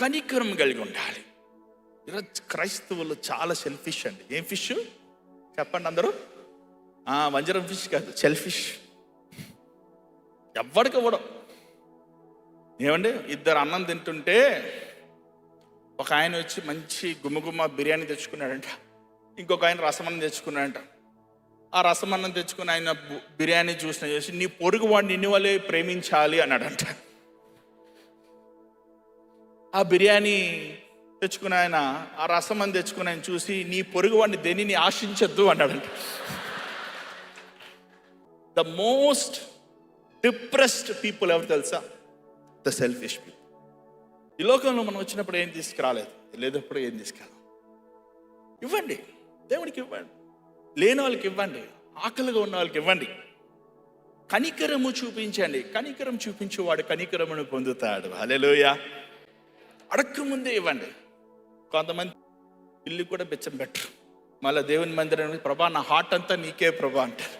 కనికరం కలిగి ఉండాలి. ఈరోజు క్రైస్తవులు చాలా సెల్ఫిష్ అండి. ఏం ఫిష్ చెప్పండి అందరూ. వంజరం ఫిష్ కాదు సెల్ఫిష్ ఎవ్వడికి ఇవ్వడం. ఏమండి? ఇద్దరు అన్నం తింటుంటే ఒక ఆయన వచ్చి మంచి గుమ్మగుమ్మ బిర్యానీ తెచ్చుకున్నాడంట. ఇంకొక ఆయన రసమన్నం తెచ్చుకున్నాడంట. ఆ రసమన్నం తెచ్చుకుని ఆయన బిర్యానీ చూసిన చేసి నీ పొరుగు వాడిని నిన్ను వాళ్ళే ప్రేమించాలి అన్నాడంట. ఆ బిర్యానీ తెచ్చుకున్న ఆయన ఆ రసమని తెచ్చుకుని ఆయన చూసి నీ పొరుగు వాడిని దేనిని ఆశించద్దు అన్నాడంట. ద మోస్ట్ డిప్రెస్డ్ పీపుల్ ఎవరు తెలుసా? ద సెల్ఫిష్ పీపుల్ ఈ లోకంలో మనం వచ్చినప్పుడు ఏం తీసుకురాలేదు? లేదప్పుడు ఏం తీసుకురాలి ఇవ్వండి. దేవుడికి ఇవ్వండి. లేని వాళ్ళకి ఇవ్వండి. ఆకలిగా ఉన్న వాళ్ళకి ఇవ్వండి. కనికరము చూపించండి. కనికరం చూపించేవాడు కనికరమును పొందుతాడు. హల్లెలూయ. అడక్క ముందే ఇవ్వండి. కొంతమంది ఇల్లు కూడా బెచ్చం పెట్టరు. మళ్ళీ దేవుని మందిరం ప్రభా నా హార్ట్ అంతా నీకే ప్రభా అంటారు.